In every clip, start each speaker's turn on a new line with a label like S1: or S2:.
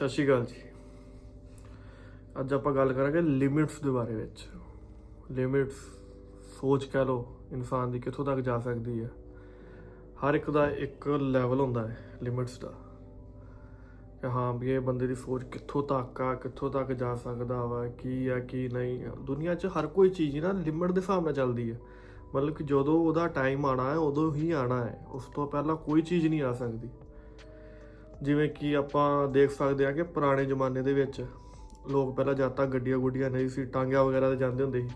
S1: ਸਤਿ ਸ਼੍ਰੀ ਅਕਾਲ ਜੀ। ਅੱਜ ਆਪਾਂ ਗੱਲ ਕਰਾਂਗੇ ਲਿਮਿਟਸ ਦੇ ਬਾਰੇ ਵਿੱਚ। ਲਿਮਿਟਸ ਸੋਚ ਕਹਿ ਲਓ, ਇਨਸਾਨ ਦੀ ਕਿੱਥੋਂ ਤੱਕ ਜਾ ਸਕਦੀ ਹੈ। ਹਰ ਇੱਕ ਦਾ ਇੱਕ ਲੈਵਲ ਹੁੰਦਾ ਹੈ ਲਿਮਿਟਸ ਦਾ। ਕਿ ਹਾਂ ਵੀ ਇਹ ਬੰਦੇ ਦੀ ਸੋਚ ਕਿੱਥੋਂ ਤੱਕ ਆ, ਕਿੱਥੋਂ ਤੱਕ ਜਾ ਸਕਦਾ ਵਾ, ਕੀ ਆ, ਕੀ ਨਹੀਂ ਆ। ਦੁਨੀਆ 'ਚ ਹਰ ਕੋਈ ਚੀਜ਼ ਨਾ ਲਿਮਿਟ ਦੇ ਹਿਸਾਬ ਨਾਲ ਚੱਲਦੀ ਹੈ। ਮਤਲਬ ਕਿ ਜਦੋਂ ਉਹਦਾ ਟਾਈਮ ਆਣਾ ਹੈ, ਉਦੋਂ ਹੀ ਆਣਾ ਹੈ। ਉਸ ਤੋਂ ਪਹਿਲਾਂ ਕੋਈ ਚੀਜ਼ ਨਹੀਂ ਆ ਸਕਦੀ। ਜਿਵੇਂ ਕਿ ਆਪਾਂ ਦੇਖ ਸਕਦੇ ਹਾਂ ਕਿ ਪੁਰਾਣੇ ਜ਼ਮਾਨੇ ਦੇ ਵਿੱਚ ਲੋਕ ਪਹਿਲਾਂ ਜਦ ਤੱਕ ਗੱਡੀਆਂ ਗੁੱਡੀਆਂ ਨਹੀਂ ਸੀ, ਟਾਂਗਿਆਂ ਵਗੈਰਾ ਤੇ ਜਾਂਦੇ ਹੁੰਦੇ ਸੀ।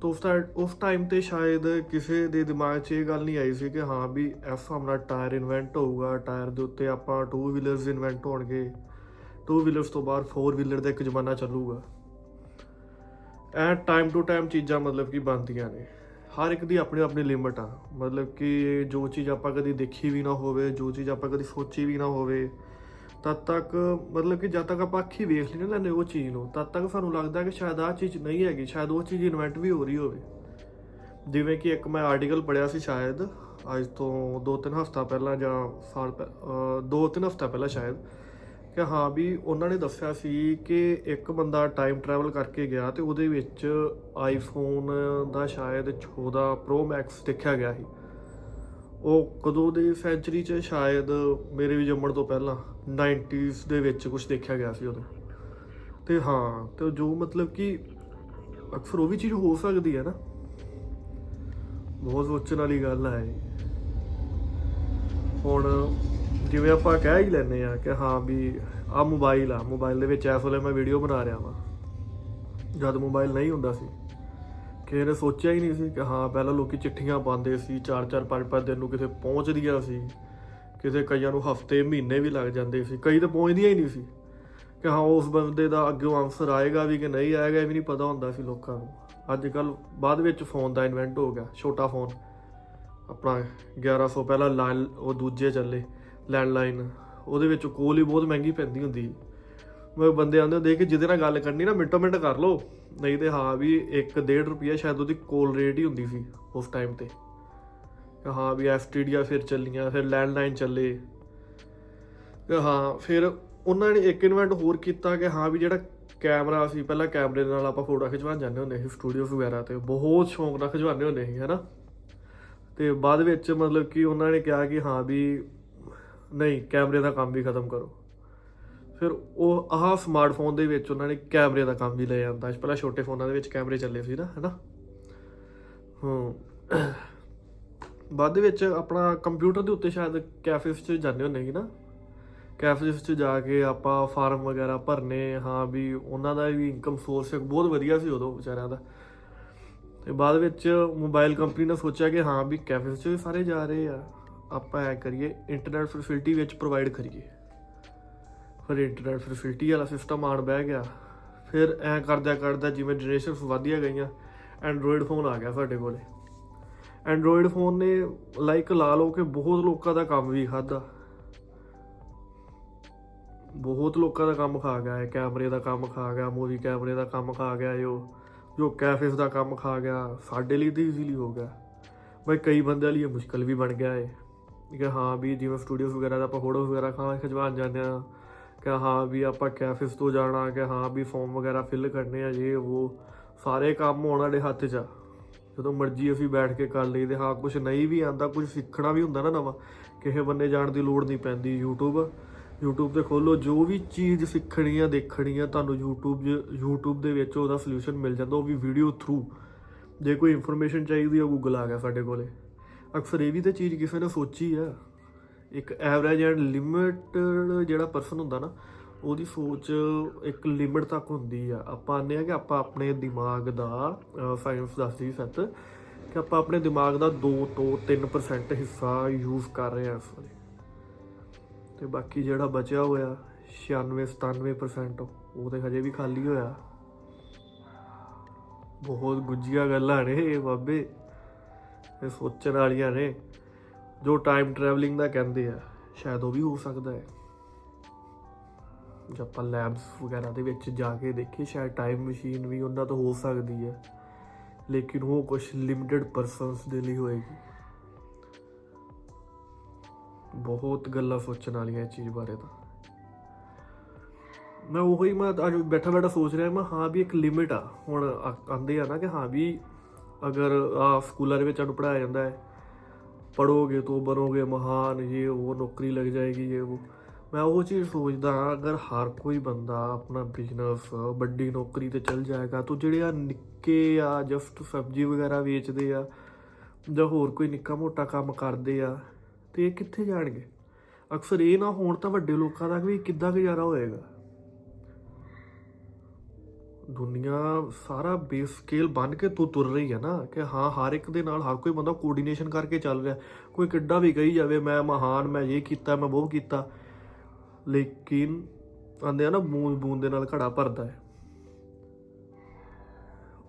S1: ਤਾਂ ਉਸ ਟਾਈਮ ਉਸ ਟਾਈਮ ਤੇ ਸ਼ਾਇਦ ਕਿਸੇ ਦੇ ਦਿਮਾਗ 'ਚ ਇਹ ਗੱਲ ਨਹੀਂ ਆਈ ਸੀ ਕਿ ਹਾਂ ਵੀ ਇਸ ਹਿਸਾਬ ਨਾਲ ਟਾਇਰ ਇਨਵੈਂਟ ਹੋਊਗਾ, ਟਾਇਰ ਦੇ ਉੱਤੇ ਆਪਾਂ ਟੂ ਵੀਲਰਸ ਇਨਵੈਂਟ ਹੋਣਗੇ। ਟੂ ਵੀਲਰਸ ਤੋਂ ਬਾਅਦ ਫੋਰ ਵੀਲਰ ਦਾ ਇੱਕ ਜ਼ਮਾਨਾ ਚੱਲੂਗਾ। ਐ ਟਾਈਮ ਟੂ ਟਾਈਮ ਚੀਜ਼ਾਂ ਮਤਲਬ ਕਿ ਬਣਦੀਆਂ ਨੇ। ਹਰ ਇੱਕ ਦੀ ਆਪਣੀ ਆਪਣੀ ਲਿਮਟ ਆ। ਮਤਲਬ ਕਿ ਜੋ ਚੀਜ਼ ਆਪਾਂ ਕਦੀ ਦੇਖੀ ਵੀ ਨਾ ਹੋਵੇ, ਜੋ ਚੀਜ਼ ਆਪਾਂ ਕਦੀ ਸੋਚੀ ਵੀ ਨਾ ਹੋਵੇ, ਤਦ ਤੱਕ ਮਤਲਬ ਕਿ ਜਦ ਤੱਕ ਆਪਾਂ ਅੱਖੀ ਵੇਖ ਲਈ ਨਾ ਲੈਂਦੇ ਉਹ ਚੀਜ਼ ਨੂੰ, ਤਦ ਤੱਕ ਸਾਨੂੰ ਲੱਗਦਾ ਕਿ ਸ਼ਾਇਦ ਆਹ ਚੀਜ਼ ਨਹੀਂ ਹੈਗੀ, ਸ਼ਾਇਦ ਉਹ ਚੀਜ਼ ਇਨਵੈਂਟ ਵੀ ਹੋ ਰਹੀ ਹੋਵੇ। ਜਿਵੇਂ ਕਿ ਇੱਕ ਮੈਂ ਆਰਟੀਕਲ ਪੜਿਆ ਸੀ ਸ਼ਾਇਦ, ਅੱਜ ਤੋਂ 2-3 ਹਫ਼ਤਾ ਪਹਿਲਾਂ ਜਾਂ ਸਾਲ 2-3 ਹਫ਼ਤਾ ਪਹਿਲਾਂ ਸ਼ਾਇਦ ਕਿ ਹਾਂ ਵੀ ਉਹਨਾਂ ਨੇ ਦੱਸਿਆ ਸੀ ਕਿ ਇੱਕ ਬੰਦਾ ਟਾਈਮ ਟਰੈਵਲ ਕਰਕੇ ਗਿਆ ਤੇ ਉਹਦੇ ਵਿੱਚ ਆਈਫੋਨ ਦਾ ਸ਼ਾਇਦ 14 ਪ੍ਰੋ ਮੈਕਸ ਦੇਖਿਆ ਗਿਆ ਸੀ। ਉਹ ਕਦੋਂ ਦੀ ਸੈਂਚਰੀ 'ਚ ਸ਼ਾਇਦ ਮੇਰੇ ਵੀ ਜੰਮਣ ਤੋਂ ਪਹਿਲਾਂ 90s ਦੇ ਵਿੱਚ ਕੁਝ ਦੇਖਿਆ ਗਿਆ ਸੀ ਉਦੋਂ ਤੇ ਹਾਂ, ਤੇ ਜੋ ਮਤਲਬ ਕਿ ਅਕਸਰ ਉਹ ਵੀ ਚੀਜ਼ ਹੋ ਸਕਦੀ ਹੈ ਨਾ। ਬਹੁਤ ਸੋਚਣ ਵਾਲੀ ਗੱਲ ਹੈ ਹੁਣ ਜਿਵੇਂ ਆਪਾਂ ਕਹਿ ਹੀ ਲੈਨੇ ਆ ਕਿ ਹਾਂ ਵੀ ਆ ਮੋਬਾਈਲ ਆ ਮੋਬਾਈਲ ਦੇ ਵਿੱਚ ਇਸ ਵੇਲੇ ਮੈਂ ਵੀਡੀਓ ਬਣਾ ਰਿਹਾ ਵਾਂ। ਜਦ ਮੋਬਾਈਲ ਨਹੀਂ ਹੁੰਦਾ ਸੀ। ਕਿਸੇ ਨੇ ਸੋਚਿਆ ਹੀ ਨਹੀਂ ਸੀ ਕਿ ਹਾਂ ਪਹਿਲਾਂ ਲੋਕੀ ਚਿੱਠੀਆਂ ਪਾਉਂਦੇ ਸੀ 4-4 5-5 ਦਿਨ ਨੂੰ ਕਿਤੇ ਪਹੁੰਚਦੀਆਂ ਸੀ। ਕਿਸੇ ਕਈਆਂ ਨੂੰ ਹਫ਼ਤੇ, ਮਹੀਨੇ ਵੀ ਲੱਗ ਜਾਂਦੇ ਸੀ। ਕਈ ਤਾਂ ਪਹੁੰਚਦੀਆਂ ਹੀ ਨਹੀਂ ਸੀ ਕਿ ਹਾਂ ਉਸ ਬੰਦੇ ਦਾ ਅੱਗੇ ਆਨਸਰ ਆਏਗਾ ਵੀ ਕਿ ਨਹੀਂ ਆਏਗਾ, ਇਹ ਵੀ ਨਹੀਂ ਪਤਾ ਹੁੰਦਾ ਸੀ ਲੋਕਾਂ ਨੂੰ। ਅੱਜ ਕੱਲ ਬਾਅਦ ਵਿੱਚ ਫੋਨ ਦਾ ਇਨਵੈਂਟ ਹੋ ਗਿਆ, ਛੋਟਾ ਫੋਨ ਆਪਣਾ 1100 ਪਹਿਲਾਂ ਲਾਲ ਉਹ ਦੂਜੇ ਚੱਲੇ। ਲੈਂਡਲਾਈਨ, ਉਹਦੇ ਵਿੱਚ ਕੋਲ ਹੀ ਬਹੁਤ ਮਹਿੰਗੀ ਪੈਂਦੀ ਹੁੰਦੀ। ਮੈਂ ਬੰਦੇ ਆਂਦੇ ਹੁੰਦੇ ਕਿ ਜਿਹਦੇ ਨਾਲ ਗੱਲ ਕਰਨੀ ਨਾ, ਮਿੰਟੋ ਮਿੰਟ ਕਰ ਲਓ। ਨਹੀਂ ਤੇ ਹਾਂ ਵੀ 1.5 ਰੁਪਿਆ ਸ਼ਾਇਦ ਉਹਦੀ ਕੋਲ ਰੇਟ ਹੀ ਹੁੰਦੀ ਸੀ ਉਸ ਟਾਈਮ ਤੇ। ਹਾਂ ਵੀ ਐਸਟੀਡੀਆ ਫਿਰ ਚੱਲੀਆਂ, ਫਿਰ ਲੈਂਡਲਾਈਨ ਚੱਲੇ। ਹਾਂ, ਫਿਰ ਉਹਨਾਂ ਨੇ ਇੱਕ ਇਨਵੈਂਟ ਹੋਰ ਕੀਤਾ ਕਿ ਹਾਂ ਵੀ ਜਿਹੜਾ ਕੈਮਰਾ ਸੀ, ਪਹਿਲਾਂ ਕੈਮਰੇ ਦੇ ਨਾਲ ਆਪਾਂ ਫੋਟੋ ਖਿਚਵਾਉਣ ਜਾਂਦੇ ਹੁੰਦੇ ਸੀ ਸਟੂਡੀਓਜ਼ ਵਗੈਰਾ ਤੇ, ਬਹੁਤ ਸ਼ੌਂਕ ਨਾਲ ਖਿਚਵਾਉਂਦੇ ਹੁੰਦੇ ਸੀ ਹੈਨਾ ਤੇ ਬਾਅਦ ਵਿੱਚ ਮਤਲਬ ਕਿ ਉਹਨਾਂ ਨੇ ਕਿਹਾ ਕਿ ਹਾਂ ਵੀ ਨਹੀਂ, ਕੈਮਰੇ ਦਾ ਕੰਮ ਵੀ ਖਤਮ ਕਰੋ। ਫਿਰ ਉਹ, ਆਹ ਸਮਾਰਟਫੋਨ ਦੇ ਵਿੱਚ ਉਹਨਾਂ ਨੇ ਕੈਮਰੇ ਦਾ ਕੰਮ ਵੀ ਲੈ ਆਂਦਾ। ਪਹਿਲਾਂ ਛੋਟੇ ਫੋਨਾਂ ਦੇ ਵਿੱਚ ਕੈਮਰੇ ਚੱਲੇ ਸੀ ਨਾ, ਹੈਨਾ? ਹਾਂ। ਬਾਅਦ ਵਿੱਚ ਆਪਣਾ ਕੰਪਿਊਟਰ ਦੇ ਉੱਤੇ ਸ਼ਾਇਦ ਕੈਫੇਸ 'ਚ ਜਾਂਦੇ ਹੁੰਦੇ ਸੀ ਨਾ? ਕੈਫੇਸ 'ਚ ਜਾ ਕੇ ਆਪਾਂ ਫਾਰਮ ਵਗੈਰਾ ਭਰਨੇ, ਹਾਂ ਵੀ ਉਹਨਾਂ ਦਾ ਵੀ ਇਨਕਮ ਸੋਰਸ ਇੱਕ ਬਹੁਤ ਵਧੀਆ ਸੀ ਉਦੋਂ ਵਿਚਾਰਿਆਂ ਦਾ। ਤੇ ਬਾਅਦ ਵਿੱਚ ਮੋਬਾਈਲ ਕੰਪਨੀ ਨੇ ਸੋਚਿਆ ਕਿ ਹਾਂ ਵੀ ਕੈਫੇਸ 'ਚ ਵੀ ਸਾਰੇ ਜਾ ਰਹੇ ਆ। ਆਪਾਂ ਐ ਕਰੀਏ ਇੰਟਰਨੈਟ ਫੈਸਿਲਿਟੀ ਵਿੱਚ ਪ੍ਰੋਵਾਈਡ ਕਰੀਏ। ਫਿਰ ਇੰਟਰਨੈਟ ਫੈਸਿਲਿਟੀ ਵਾਲਾ ਸਿਸਟਮ ਆਣ ਬਹਿ ਗਿਆ। ਫਿਰ ਐ ਕਰਦਿਆਂ ਕਰਦਾ ਜਿਵੇਂ ਜਨਰੇਸ਼ਨਸ ਵਧੀਆਂ ਗਈਆਂ ਐਂਡਰੋਇਡ ਫੋਨ ਆ ਗਿਆ ਸਾਡੇ ਕੋਲੇ। ਐਂਡਰੋਇਡ ਫੋਨ ਨੇ ਲਾਈਕ ਲਾ ਲਓ ਕਿ ਬਹੁਤ ਲੋਕਾਂ ਦਾ ਕੰਮ ਵੀ ਖਾਦਾ ਬਹੁਤ ਲੋਕਾਂ ਦਾ ਕੰਮ ਖਾ ਗਿਆ ਹੈ ਕੈਮਰੇ ਦਾ ਕੰਮ ਖਾ ਗਿਆ, ਮੂਵੀ ਕੈਮਰੇ ਦਾ ਕੰਮ ਖਾ ਗਿਆ ਜੋ ਜੋ ਕੈਫੇਸ ਦਾ ਕੰਮ ਖਾ ਗਿਆ, ਸਾਡੇ ਲਈ ਤਾਂ ਈਜ਼ੀਲੀ ਹੋ ਗਿਆ। ਬਈ ਕਈ ਬੰਦਿਆਂ ਲਈ ਇਹ ਮੁਸ਼ਕਲ ਵੀ ਬਣ ਗਿਆ ਹੈ ਕਿ ਹਾਂ ਵੀ ਜਿਵੇਂ ਸਟੂਡੀਓਜ਼ ਵਗੈਰਾ ਦਾ ਆਪਾਂ ਫੋਟੋਜ਼ ਵਗੈਰਾ ਖਾਂ ਖਿਚਵਾਉਣ ਜਾਂਦੇ ਆ ਕਿ ਹਾਂ ਵੀ ਆਪਾਂ ਕੈਫੇਸ ਤੋਂ ਜਾਣਾ, ਕਿ ਹਾਂ ਵੀ ਫਾਰਮ ਵਗੈਰਾ ਫਿਲ ਕਰਨੇ ਆ ਜੇ ਉਹ ਸਾਰੇ ਕੰਮ ਹੋਣ ਸਾਡੇ ਹੱਥ 'ਚ ਆ। ਜਦੋਂ ਮਰਜ਼ੀ ਅਸੀਂ ਬੈਠ ਕੇ ਕਰ ਲਈਦੇ ਹਾਂ ਕੁਝ ਨਹੀਂ ਵੀ ਆਂਦਾ ਕੁਝ ਸਿੱਖਣਾ ਵੀ ਹੁੰਦਾ ਨਾ ਨਵਾਂ, ਕਿਸੇ ਬੰਨੇ ਜਾਣ ਦੀ ਲੋੜ ਨਹੀਂ ਪੈਂਦੀ YouTube YouTube ਤੇ ਖੋਲੋ ਜੋ ਵੀ ਚੀਜ਼ ਸਿੱਖਣੀ ਆ, ਦੇਖਣੀ ਆ, ਤੁਹਾਨੂੰ YouTube 'ਚ YouTube ਦੇ ਵਿੱਚ ਉਹਦਾ ਸੋਲੂਸ਼ਨ ਮਿਲ ਜਾਂਦਾ, ਉਹ ਵੀ ਵੀਡੀਓ ਥਰੂ ਜੇ ਕੋਈ ਇਨਫੋਰਮੇਸ਼ਨ ਚਾਹੀਦੀ ਆ ਗੂਗਲ ਆ ਗਿਆ ਸਾਡੇ ਕੋਲੇ। ਅਕਸਰ ਇਹ ਵੀ ਤਾਂ ਚੀਜ਼ ਕਿਸੇ ਨੇ ਸੋਚੀ ਆ। ਇੱਕ ਐਵਰੇਜ ਐਂਡ ਲਿਮਿਟਡ ਜਿਹੜਾ ਪਰਸਨ ਹੁੰਦਾ ਨਾ, ਉਹਦੀ ਸੋਚ ਇੱਕ ਲਿਮਿਟ ਤੱਕ ਹੁੰਦੀ ਆ। ਆਪਾਂ ਆਨੇ ਆ ਕਿ ਆਪਾਂ ਆਪਣੇ ਦਿਮਾਗ ਦਾ ਸਾਇੰਸ ਦੱਸਦੀ ਸੱਤ ਕਿ ਆਪਾਂ ਆਪਣੇ ਦਿਮਾਗ ਦਾ 2 ਤੋਂ 3% ਹਿੱਸਾ ਯੂਜ਼ ਕਰ ਰਹੇ ਆ ਇਸ ਵੇਲੇ ਤੇ ਬਾਕੀ ਜਿਹੜਾ ਬਚਿਆ ਹੋਇਆ 96 97% ਉਹ ਤੇ ਹਜੇ ਵੀ ਖਾਲੀ ਹੋਇਆ। ਬਹੁਤ ਗੁੱਜੀਆਂ ਗੱਲਾਂ ਨੇ ਬਾਬੇ। ਇਹ ਸੋਚਣ ਵਾਲੀਆਂ ਨੇ, ਜੋ ਟਾਈਮ ਟਰੈਵਲਿੰਗ ਦਾ ਕਹਿੰਦੇ ਆ, ਸ਼ਾਇਦ ਉਹ ਵੀ ਹੋ ਸਕਦਾ ਹੈ। ਜੇ ਆਪਾਂ ਲੈਬਸ ਵਗੈਰਾ ਦੇ ਵਿੱਚ ਜਾ ਕੇ ਦੇਖੀਏ, ਸ਼ਾਇਦ ਟਾਈਮ ਮਸ਼ੀਨ ਵੀ ਉਹਨਾਂ ਤੋਂ ਹੋ ਸਕਦੀ ਹੈ। ਲੇਕਿਨ ਉਹ ਕੁਝ ਲਿਮਿਟਿਡ ਪਰਸਨਸ ਦੇ ਲਈ ਹੋਏਗੀ। ਬਹੁਤ ਗੱਲਾਂ ਸੋਚਣ ਵਾਲੀਆਂ ਇਹ ਚੀਜ਼ ਬਾਰੇ ਤਾਂ। ਮੈਂ ਉਹੀ ਮੈਂ ਅੱਜ ਬੈਠਾ ਬੈਠਾ ਸੋਚ ਰਿਹਾ, ਮੈਂ ਹਾਂ ਵੀ ਇੱਕ ਲਿਮਿਟ ਆ। ਹੁਣ ਆ- ਆਂਦੇ ਆ ਨਾ ਕਿ ਹਾਂ ਵੀ ਅਗਰ ਆ ਸਕੂਲਾਂ ਦੇ ਵਿੱਚ ਸਾਨੂੰ ਪੜਾਇਆ ਜਾਂਦਾ ਹੈ ਪੜੋਗੇ तो ਬਣੋਗੇ ਮਹਾਨ ਇਹ ਉਹ ਨੌਕਰੀ ਲੱਗ ਜਾਏਗੀ ਇਹ ਉਹ। ਮੈਂ ਉਹ ਚੀਜ਼ ਸੋਚਦਾ ਹਾਂ, ਅਗਰ ਹਰ ਕੋਈ ਬੰਦਾ ਆਪਣਾ ਬਿਜ਼ਨਸ ਵੱਡੀ ਨੌਕਰੀ ਤੇ ਚੱਲ ਜਾਏਗਾ ਤਾਂ ਜਿਹੜੇ ਆ ਨਿੱਕੇ ਆ ਜਸਟ ਸਬਜ਼ੀ ਵਗੈਰਾ ਵੇਚਦੇ ਆ ਜਾਂ ਹੋਰ ਕੋਈ ਨਿੱਕਾ ਮੋਟਾ ਕੰਮ ਕਰਦੇ ਆ ਤੇ ਇਹ ਕਿੱਥੇ ਜਾਣਗੇ? ਅਕਸਰ ਇਹ ਨਾ ਹੋਣ ਤਾਂ ਵੱਡੇ ਲੋਕਾਂ ਦਾ ਵੀ ਕਿੱਦਾਂ ਗੁਜ਼ਾਰਾ ਹੋਏਗਾ। ਦੁਨੀਆ ਸਾਰਾ ਬੇਸ ਸਕੇਲ ਬਣ ਕੇ ਤੂੰ, ਤੁਰ ਰਹੀ ਹੈ ਨਾ ਕਿ ਹਾਂ, ਹਰ ਇੱਕ ਦੇ ਨਾਲ ਹਰ ਕੋਈ ਬੰਦਾ ਕੋਆਰਡੀਨੇਸ਼ਨ ਕਰਕੇ ਚੱਲ ਰਿਹਾ। ਕੋਈ ਕਿੱਡਾ ਵੀ ਕਹੀ ਜਾਵੇ, ਮੈਂ ਮਹਾਨ, ਮੈਂ ਇਹ ਕੀਤਾ, ਮੈਂ ਉਹ ਕੀਤਾ। ਲੇਕਿਨ ਆਂਦੇ ਆ ਨਾ, ਬੂੰਦ ਬੂੰਦ ਦੇ ਨਾਲ ਘੜਾ ਭਰਦਾ ਹੈ।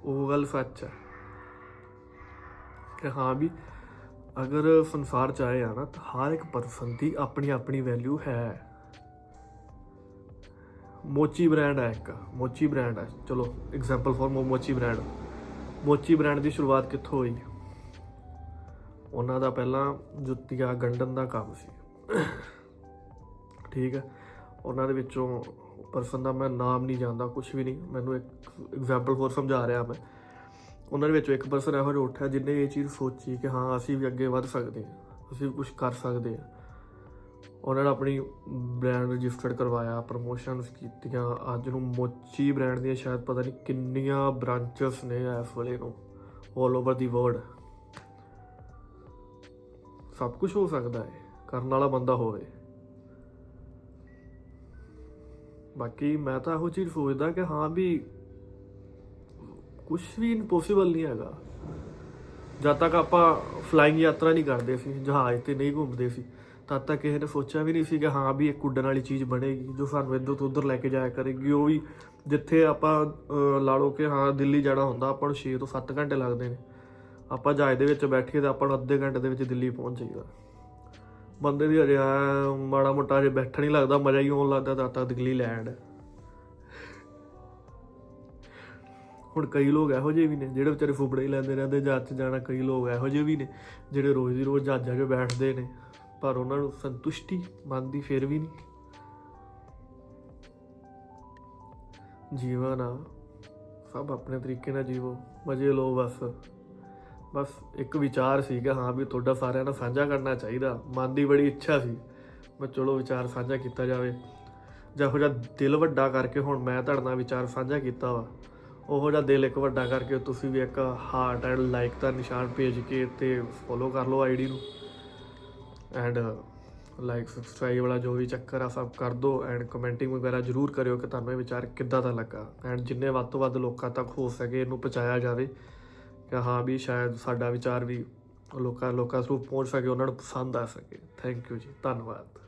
S1: ਉਹ ਗੱਲ ਸੱਚ ਹੈ ਕਿ ਹਾਂ ਵੀ ਅਗਰ ਸੰਸਾਰ ਚ ਆਏ ਆ ਨਾ, ਤਾਂ ਹਰ ਇੱਕ ਪਰਸਨ ਦੀ ਆਪਣੀ ਆਪਣੀ ਵੈਲਿਊ ਹੈ। ਮੋਚੀ ਬ੍ਰਾਂਡ ਹੈ ਇੱਕ, ਮੋਚੀ ਬ੍ਰਾਂਡ ਹੈ। ਚਲੋ example for Mochi brand. Mochi brand ਦੀ ਸ਼ੁਰੂਆਤ ਕਿੱਥੋਂ ਹੋਈ? ਉਹਨਾਂ ਦਾ ਪਹਿਲਾਂ ਜੁੱਤੀਆਂ ਗੰਢਣ ਦਾ ਕੰਮ ਸੀ। ਠੀਕ ਹੈ? ਉਹਨਾਂ ਦੇ ਵਿੱਚੋਂ ਪਰਸਨ ਦਾ ਮੈਂ ਨਾਮ ਨਹੀਂ ਜਾਣਦਾ ਕੁਝ ਵੀ ਨਹੀਂ। ਮੈਨੂੰ ਇੱਕ ਐਗਜ਼ਾਮਪਲ ਫॉर ਸਮਝਾ ਰਿਹਾ ਮੈਂ। ਉਹਨਾਂ ਦੇ ਵਿੱਚੋਂ ਇੱਕ ਪਰਸਨ ਇਹੋ ਜਿਹਾ ਉੱਠਿਆ ਜਿਨੇ ਇਹ ਚੀਜ਼ ਸੋਚੀ ਕਿ ਹਾਂ, ਅਸੀਂ ਵੀ ਅੱਗੇ ਵੱਧ ਸਕਦੇ ਹਾਂ, ਅਸੀਂ ਵੀ ਕੁਝ ਕਰ ਸਕਦੇ ਹਾਂ। ਉਹਨਾਂ ਨੇ ਆਪਣੀ ਬ੍ਰਾਂਡ ਰਜਿਸਟਰਡ ਕਰਵਾਇਆ ਪ੍ਰੋਮੋਸ਼ਨਸ ਕੀਤੀਆਂ। ਅੱਜ ਨੂੰ ਮੋਚੀ ਬ੍ਰਾਂਡ ਦੀਆਂ ਸ਼ਾਇਦ ਪਤਾ ਨਹੀਂ ਕਿੰਨੀਆਂ ਬ੍ਰਾਂਚਸ ਨੇ ਇਸ ਵੇਲੇ ਨੂੰ 올 ਓਵਰ ਦੀ ਵਰਲਡ ਸਭ ਕੁਝ ਹੋ ਸਕਦਾ ਹੈ, ਕਰਨ ਵਾਲਾ ਬੰਦਾ ਹੋਵੇ। ਬਾਕੀ ਮੈਂ ਤਾਂ ਇਹੋ ਚੀਜ਼ ਸੋਚਦਾ ਕਿ ਹਾਂ ਵੀ ਕੁਝ ਵੀ ਇੰਪੋਸੀਬਲ ਨਹੀਂ ਹੈਗਾ। ਜਦ ਤੱਕ ਆਪਾਂ ਫਲਾਈਂਗ ਯਾਤਰਾ ਨਹੀਂ ਕਰਦੇ ਸੀ, ਜਹਾਜ਼ ਤੇ ਨਹੀਂ ਘੁੰਮਦੇ ਸੀ ਤਦ ਤੱਕ ਕਿਸੇ ਨੇ ਸੋਚਿਆ ਵੀ ਨਹੀਂ ਸੀ ਕਿ ਹਾਂ ਵੀ ਇੱਕ ਉੱਡਣ ਵਾਲੀ ਚੀਜ਼ ਬਣੇਗੀ, ਜੋ ਸਾਨੂੰ ਇੱਧਰ ਤੋਂ ਉੱਧਰ ਲੈ ਕੇ ਜਾਇਆ ਕਰੇਗੀ। ਉਹ ਵੀ ਜਿੱਥੇ ਆਪਾਂ ਲਾ ਲਓ ਕਿ ਹਾਂ ਦਿੱਲੀ ਜਾਣਾ ਹੁੰਦਾ, ਆਪਾਂ ਨੂੰ 6 ਤੋਂ 7 ਘੰਟੇ ਲੱਗਦੇ ਨੇ। ਆਪਾਂ ਜਹਾਜ਼ ਦੇ ਵਿੱਚ ਬੈਠੀਏ ਤਾਂ ਆਪਾਂ ਨੂੰ ਅੱਧੇ ਘੰਟੇ ਦੇ ਵਿੱਚ ਦਿੱਲੀ ਪਹੁੰਚ ਜਾਈਦਾ। ਬੰਦੇ ਦੀ ਅਜੇ ਮਾੜਾ ਮੋਟਾ ਜੇ ਬੈਠਣ ਹੀ ਲੱਗਦਾ, ਮਜ਼ਾ ਹੀ ਆਉਣ ਲੱਗਦਾ, ਤਦ ਤੱਕ ਦਿੱਲੀ ਲੈਂਡ। ਹੁਣ ਕਈ ਲੋਕ ਇਹੋ ਜਿਹੇ ਵੀ ਨੇ, ਜਿਹੜੇ ਵਿਚਾਰੇ ਫੁੱਬੜੇ ਹੀ ਲੈਂਦੇ ਰਹਿੰਦੇ, ਜਹਾਜ਼ 'ਚ ਜਾਣਾ ਕਈ ਲੋਕ ਇਹੋ ਜਿਹੇ ਵੀ ਨੇ, ਜਿਹੜੇ ਰੋਜ਼ ਦੀ ਰੋਜ਼ ਜਹਾਜ਼ਾਂ 'ਚ ਬੈਠਦੇ ਨੇ। ਪਰ ਉਹਨਾਂ ਨੂੰ ਸੰਤੁਸ਼ਟੀ ਮਨ ਦੀ ਫਿਰ ਵੀ ਨਹੀਂ। ਜੀਵਨ ਆ ਸਭ ਆਪਣੇ ਤਰੀਕੇ ਨਾਲ ਜੀਵੋ, ਮਜ਼ੇ ਲਓ ਬਸ। ਬਸ ਇੱਕ ਵਿਚਾਰ ਸੀਗਾ, ਹਾਂ ਵੀ ਤੁਹਾਡਾ ਸਾਰਿਆਂ ਨਾਲ ਸਾਂਝਾ ਕਰਨਾ ਚਾਹੀਦਾ। ਮਨ ਦੀ ਬੜੀ ਇੱਛਾ ਸੀ ਮੈਂ ਚਲੋ ਵਿਚਾਰ ਸਾਂਝਾ ਕੀਤਾ ਜਾਵੇ। ਜਿਹੋ ਜਿਹਾ ਦਿਲ ਵੱਡਾ ਕਰਕੇ ਹੁਣ ਮੈਂ ਤੁਹਾਡੇ ਨਾਲ ਵਿਚਾਰ ਸਾਂਝਾ ਕੀਤਾ ਵਾ, ਉਹੋ ਜਿਹਾ ਦਿਲ ਇੱਕ ਵੱਡਾ ਕਰਕੇ ਤੁਸੀਂ ਵੀ ਇੱਕ ਹਾਰਟ ਐਂਡ ਲਾਈਕ ਦਾ ਨਿਸ਼ਾਨ ਭੇਜ ਕੇ ਤੇ ਫੋਲੋ ਕਰ ਲਓ ਆਈਡੀ ਨੂੰ। ਐਂਡ ਲਾਈਕ ਸਬਸਕ੍ਰਾਈਬ ਵਾਲਾ ਜੋ ਵੀ ਚੱਕਰ ਆ, ਸਭ ਕਰ ਦਿਓ ਐਂਡ ਕਮੈਂਟਿੰਗ ਵਗੈਰਾ ਜਰੂਰ ਕਰਿਓ ਕਿ ਤੁਹਾਨੂੰ ਇਹ ਵਿਚਾਰ ਕਿੱਦਾਂ ਦਾ ਲੱਗਾ। ਐਂਡ ਜਿੰਨੇ ਵੱਧ ਤੋਂ ਵੱਧ ਲੋਕਾਂ ਤੱਕ ਹੋ ਸਕੇ ਇਹਨੂੰ ਪਹੁੰਚਾਇਆ ਜਾਵੇ ਕਿ ਹਾਂ ਵੀ ਸ਼ਾਇਦ ਸਾਡਾ ਵਿਚਾਰ ਵੀ ਲੋਕਾਂ ਲੋਕਾਂ ਥਰੂ ਪਹੁੰਚ ਸਕੇ, ਉਹਨਾਂ ਨੂੰ ਪਸੰਦ ਆ ਸਕੇ। ਥੈਂਕ ਯੂ ਜੀ, ਧੰਨਵਾਦ।